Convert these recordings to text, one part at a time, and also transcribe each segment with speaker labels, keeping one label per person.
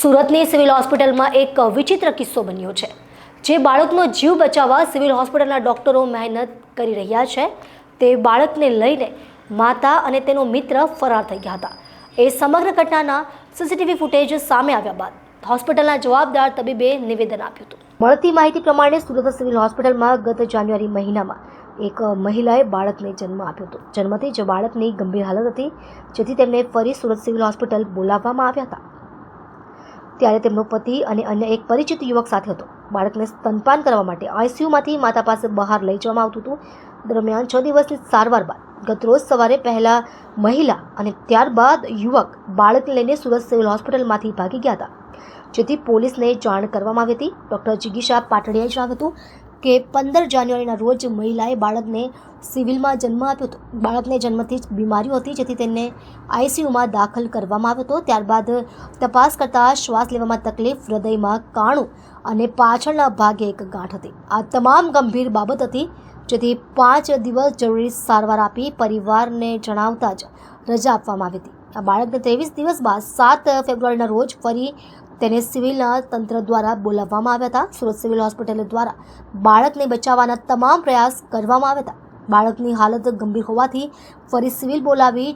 Speaker 1: સુરતની સિવિલ હોસ્પિટલમાં એક વિચિત્ર કિસ્સો બન્યો છે, જે બાળકનો જીવ બચાવવા સિવિલ હોસ્પિટલના ડોક્ટરો મહેનત કરી રહ્યા છે. તે બાળકને લઈને માતા અને તેનો મિત્ર ફરાર થઈ ગયા હતા. એ સમગ્ર ઘટનાના સીસીટીવી ફૂટેજ સામે આવ્યા બાદ હોસ્પિટલના જવાબદાર તબીબે નિવેદન આપ્યું હતું. મળતી માહિતી પ્રમાણે સુરત સિવિલ હોસ્પિટલમાં ગત જાન્યુઆરી મહિનામાં એક મહિલાએ બાળકને જન્મ આપ્યો હતો. જન્મથી જ બાળકની ગંભીર હાલત હતી, જેથી તેમને ફરી સુરત સિવિલ હોસ્પિટલ બોલાવવામાં આવ્યા હતા. ત્યારે તેમનો પતિ અને અન્ય એક પરિચિત યુવક સાથે હતો. બાળકને સ્તનપાન કરવા માટે આઈસીયુમાંથી માતા પાસે બહાર લઈ જવામાં આવતું હતું. દરમિયાન છ દિવસની સારવાર બાદ ગતરોજ સવારે પહેલાં મહિલા અને ત્યારબાદ યુવક બાળકને લઈને સુરત સિવિલ હોસ્પિટલમાંથી ભાગી ગયા હતા. જેથી પોલીસને જાણ કરવામાં આવી હતી. ડૉક્ટર જિગીશા પાટડિયાએ જણાવ્યું હતું કે પંદર જાન્યુઆરીના રોજ મહિલાએ બાળકને સિવિલમાં જન્મ આપ્યો હતો. બાળકને જન્મથી જ બીમારીઓ હતી, જેથી તેને આઈસીયુમાં દાખલ કરવામાં આવ્યો હતો. ત્યારબાદ તપાસ કરતાં શ્વાસ લેવામાં તકલીફ, હૃદયમાં કાણું અને પાછળના ભાગે એક ગાંઠ હતી. આ તમામ ગંભીર બાબત હતી, જેથી પાંચ દિવસ જરૂરી સારવાર આપી પરિવારને જણાવતા જ રજા આપવામાં આવી હતી. આ બાળકને ત્રેવીસ દિવસ બાદ સાત ફેબ્રુઆરીના રોજ ફરી તેને સિવિલના તંત્ર દ્વારા બોલાવવામાં આવ્યા હતા. સુરત સિવિલ હોસ્પિટલ દ્વારા બાળકને બચાવવાના તમામ પ્રયાસ કરવામાં આવ્યા હતા. બાળકની હાલત ગંભીર હોવાથી ફરી સિવિલ બોલાવી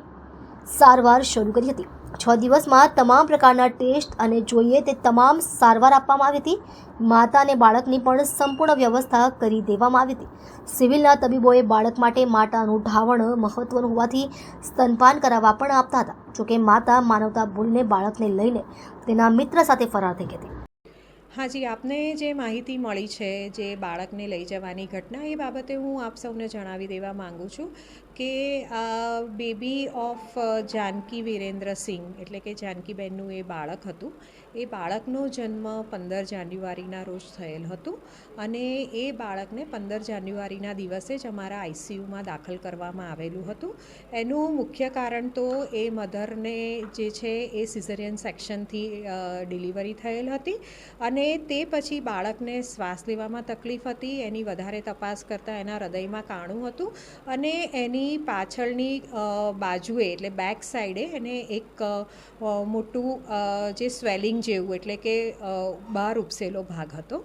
Speaker 1: સારવાર શરૂ કરી હતી. છ દિવસમાં તમામ પ્રકારના ટેસ્ટ અને જોઈએ તે તમામ સારવાર આપવામાં આવી હતી. માતા અને બાળકની પણ સંપૂર્ણ વ્યવસ્થા કરી દેવામાં આવી હતી. સિવિલના તબીબોએ બાળક માટે માતાનું ઢાવણ મહત્વનું હોવાથી સ્તનપાન કરાવવા પણ આપતા હતા. જોકે માતા માનવતા ભૂલને બાળકને લઈને તેના મિત્ર સાથે ફરાર થઈ ગઈ હતી
Speaker 2: હાજી, આપને જે માહિતી મળી છે જે બાળકને લઈ જવાની ઘટના, એ બાબતે હું આપ સૌને જણાવી દેવા માગું છું કે બેબી ઓફ જાનકી વિરેન્દ્રસિંહ એટલે કે જાનકીબેનનું એ બાળક હતું. એ બાળકનો જન્મ પંદર જાન્યુઆરીના રોજ થયેલ હતું અને એ બાળકને પંદર જાન્યુઆરીના દિવસે જ અમારા આઈસીયુમાં દાખલ કરવામાં આવેલું હતું. એનું મુખ્ય કારણ તો એ મધરને જે છે એ સિઝરિયન સેક્શનથી ડિલિવરી થયેલ હતી અને તે પછી બાળકને શ્વાસ લેવામાં તકલીફ હતી. એની વધારે તપાસ કરતાં એના હૃદયમાં કાણું હતું અને એની પાછળની બાજુએ, એટલે બેક સાઈડે એને એક મોટું જે સ્વેલિંગ જેવું, એટલે કે બહાર ઉપસેલો ભાગ હતો.